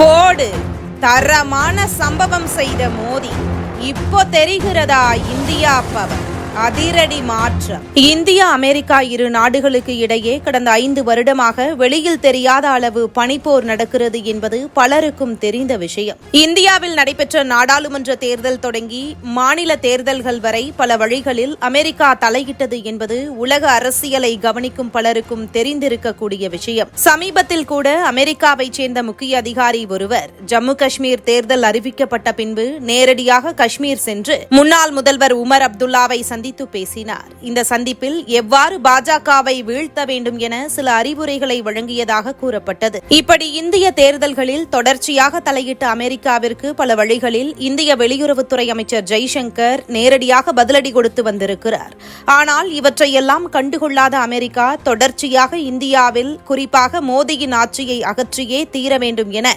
போடு. தரமான சம்பவம் செய்த மோடி இப்போ தெரிகிறதா இந்தியா பவர் அதிரடி மாற்றம். இந்தியா அமெரிக்கா இரு நாடுகளுக்கு இடையே கடந்த ஐந்து வருடமாக வெளியில் தெரியாத அளவு பனிப்போர் நடக்கிறது என்பது பலருக்கும் தெரிந்த விஷயம். இந்தியாவில் நடைபெற்ற நாடாளுமன்ற தேர்தல் தொடங்கி மாநில தேர்தல்கள் வரை பல வழிகளில் அமெரிக்கா தலையிட்டது என்பது உலக அரசியலை கவனிக்கும் பலருக்கும் தெரிந்திருக்கக்கூடிய விஷயம். சமீபத்தில் கூட அமெரிக்காவைச் சேர்ந்த முக்கிய அதிகாரி ஒருவர் ஜம்மு காஷ்மீர் தேர்தல் அறிவிக்கப்பட்ட பின்பு நேரடியாக காஷ்மீர் சென்று முன்னாள் முதல்வர் உமர் அப்துல்லாவை சந்தித்து பேசினார். இந்த சந்திப்பில் எவ்வாறு பாஜகவை வீழ்த்த வேண்டும் என சில அறிவுரைகளை வழங்கியதாக கூறப்பட்டது. இப்படி இந்திய தேர்தல்களில் தொடர்ச்சியாக தலையிட்ட அமெரிக்காவிற்கு பல வழிகளில் இந்திய வெளியுறவுத்துறை அமைச்சர் ஜெய்சங்கர் நேரடியாக பதிலடி கொடுத்து வந்திருக்கிறார். ஆனால் இவற்றையெல்லாம் கண்டுகொள்ளாத அமெரிக்கா தொடர்ச்சியாக இந்தியாவில் குறிப்பாக மோடியின் ஆட்சியை அகற்றியே தீர வேண்டும் என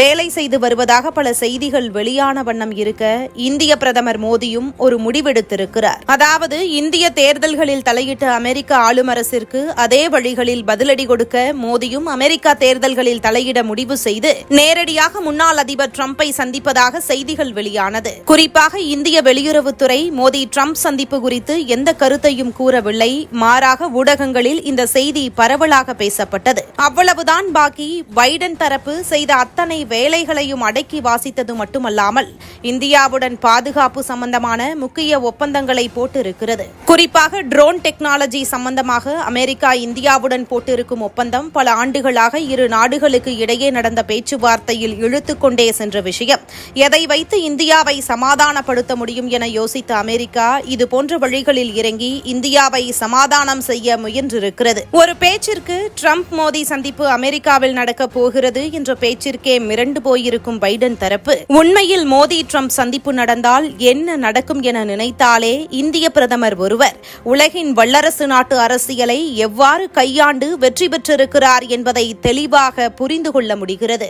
வேலை செய்து வருவதாக பல செய்திகள் வெளியான வண்ணம் இருக்க இந்திய பிரதமர் மோடியும் ஒரு முடிவெடுத்திருக்கிறார். அதாவது இந்திய தேர்தல்களில் தலையிட்ட அமெரிக்க ஆளும் அரசிற்கு அதே வழிகளில் பதிலடி கொடுக்க மோடியும் அமெரிக்கா தேர்தல்களில் தலையிட முடிவு செய்து நேரடியாக முன்னாள் அதிபர் டிரம்பை சந்திப்பதாக செய்திகள் வெளியானது. குறிப்பாக இந்திய வெளியுறவுத்துறை மோடி டிரம்ப் சந்திப்பு குறித்து எந்த கருத்தையும் கூறவில்லை. மாறாக ஊடகங்களில் இந்த செய்தி பரவலாக பேசப்பட்டது. அவ்வளவுதான் பாக்கி. பைடன் தரப்பு செய்த அத்தனை வேலைகளையும் அடக்கி வாசித்தது மட்டுமல்லாமல் இந்தியாவுடன் பாதுகாப்பு சம்பந்தமான முக்கிய ஒப்பந்தங்களை போட்டு போட்டிருக்கிறது. குறிப்பாக ட்ரோன் டெக்னாலஜி சம்பந்தமாக அமெரிக்கா இந்தியாவுடன் போட்டிருக்கும் ஒப்பந்தம் பல ஆண்டுகளாக இரு நாடுகளுக்கு இடையே நடந்த பேச்சுவார்த்தையில் இழுத்துக்கொண்டே சென்ற விஷயம். எதை வைத்து இந்தியாவை சமாதானப்படுத்த முடியும் என யோசித்த அமெரிக்கா இதுபோன்ற வழிகளில் இறங்கி இந்தியாவை சமாதானம் செய்ய முயன்றிருக்கிறது. ஒரு பேச்சிற்கு ட்ரம்ப் மோடி சந்திப்பு அமெரிக்காவில் நடக்கப் போகிறது என்ற பேச்சிற்கே மிரண்டு போயிருக்கும் பைடன் தரப்பு. உண்மையில் மோடி ட்ரம்ப் சந்திப்பு நடந்தால் என்ன நடக்கும் என நினைத்தாலே இந்திய பிரதமர் ஒருவர் உலகின் வல்லரசு நாட்டு அரசியலை எவ்வாறு கையாண்டு வெற்றி பெற்றிருக்கிறார் என்பதை தெளிவாக புரிந்து கொள்ள முடிகிறது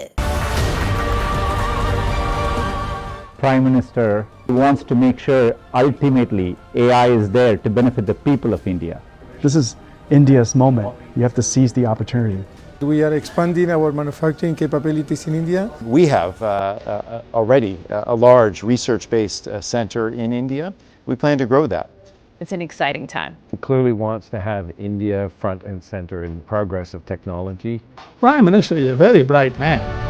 Prime Minister wants to make sure ultimately AI is there to benefit the people of India. This is India's moment. You have to seize the opportunity. We are expanding our manufacturing capabilities in India. We have uh, uh, already a large research based uh, center in India. We plan to grow that. It's an exciting time. He clearly wants to have India front and center in progress of technology. Prime Minister is a very bright man.